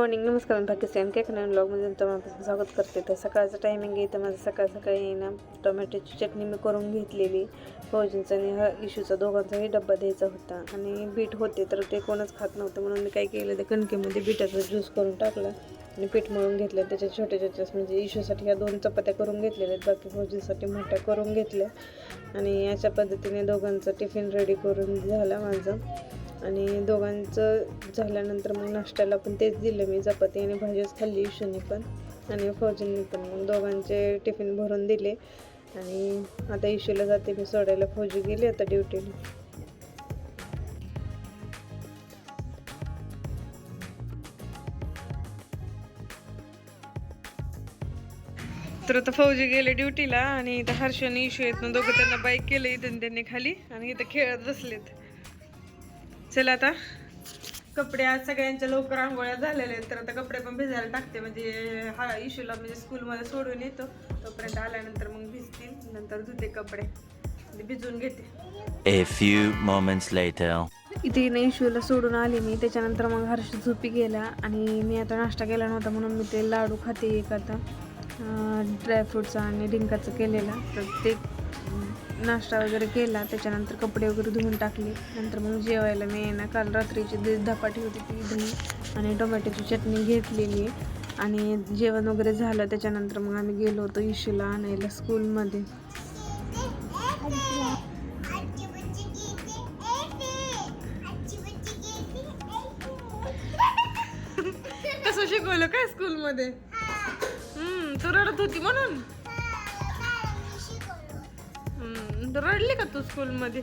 Morning नमस्कार पाकिस्तान काय करणार ब्लॉगमध्ये तुम्हाला स्वागत करते. तर सकाळचं टायमिंग आहे तर माझं सकाळ सकाळी ना टोमॅटोची चटणी मी करून घेतलेली. फौजींचा आणि हा इशूचा दोघांचाही डब्बा द्यायचा होता. आणि बीट होते तर ते कोणच खात नव्हतं. म्हणून मी काय केलं ते कणकेमध्ये बीटाचा ज्यूस करून टाकला आणि पीठ मळून घेतलं. त्याच्या छोट्या छोट्या म्हणजे इशूसाठी ह्या दोन चपात्या करून घेतलेल्या आहेत. बाकी फौजींसाठी मोठ्या करून घेतल्या. आणि अशा पद्धतीने दोघांचं टिफिन रेडी करून झालं माझं. आणि दोघांचं झाल्यानंतर मग नाश्त्याला पण तेच दिलं मी चपाती आणि भाजीच खाल्ली इशूने पण आणि फौजींनी पण. मग दोघांचे टिफिन भरून दिले आणि आता इशूला जाते मी सोडायला. फौजी गेली आता ड्युटीला. तर आता फौजी गेले ड्युटीला आणि इथं हर्ष आणि इशू आहेत ना दोघं त्यांना बाईक केलं इथं त्यांनी खाली आणि इथं खेळत बसलेत. चला आता. कपडे आज सगळ्यांच्या लवकर आंघोळ्या झालेल्या आहेत तर आता कपडे पण भिजायला टाकते. म्हणजे हा इशूला म्हणजे स्कूलमध्ये सोडून येतो. तोपर्यंत आल्यानंतर मग भिजतील नंतर धुते कपडे. म्हणजे भिजून घेते. A few moments later. इथे ना इशूला सोडून आले मी. त्याच्यानंतर मग हर्ष झोपी गेला आणि मी आता नाश्ता केला नव्हता म्हणून मी ते लाडू खाते एक आता. ड्रायफ्रूटचा आणि डिंकाचं केलेला. तर ते नाश्ता वगैरे केला त्याच्यानंतर कपडे वगैरे धुवून टाकले. नंतर मग जेवायला मी ना काल रात्रीची दी धपाटी होती ती दही आणि टोमॅटोची चटणी घेतलेली आणि जेवण वगैरे झालं त्याच्यानंतर मग आम्ही गेलो होतो इशूला आणायला स्कूलमध्ये. कसं शिकवलं काय स्कूलमध्ये? तू रडत होती म्हणून. रडली का तू स्कूलमध्ये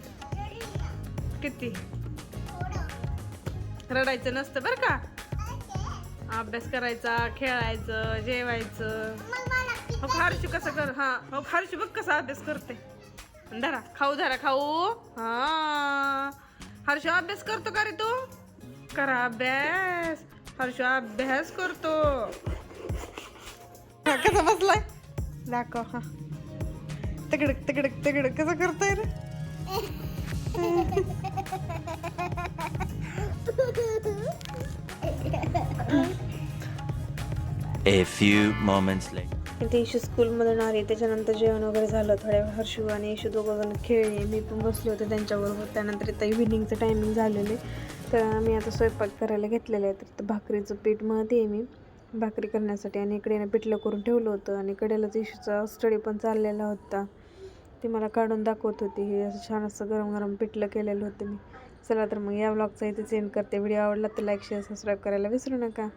किती? रडायचं नसतं बरं का? अभ्यास करायचा खेळायचं जेवायचं. हो खारशी कसं कर हा हो खारशी बघ कसा अभ्यास करते. धरा खाऊ धरा खाऊ. हा. हर्ष अभ्यास करतो का रे तू? करा अभ्यास. हर्ष अभ्यास करतो. कसा बसलाय? दाखव हा. तिकडक तिकडक तिकडक कसं करतोय रे? A few moments later. ते इशू स्कूलमधून आले त्याच्यानंतर जेवण वगैरे झालं थोड्या वेळ हर्षू आणि इशू दोघं जण खेळले. मी पण बसले होते त्यांच्याबरोबर. त्यानंतर इथं इव्हिनिंगचं टायमिंग झालेले तर मी आता स्वयंपाक करायला घेतलेलं आहे. तर भाकरीचं पीठ मळते मी. भाकरी करण्यासाठी आणि इकडे पिठलं करून ठेवलं होतं आणि कडेलाच इशूचा स्टडी पण चाललेला होता. ते मला काढून दाखवत होती. हे असं छान असं गरम गरम पिठलं केलेलं होतं मी. चला तर मग या ब्लॉगचा इथे सेंड करते. व्हिडिओ आवडला तर लाईक शेअर सबस्क्राईब करायला विसरू नका.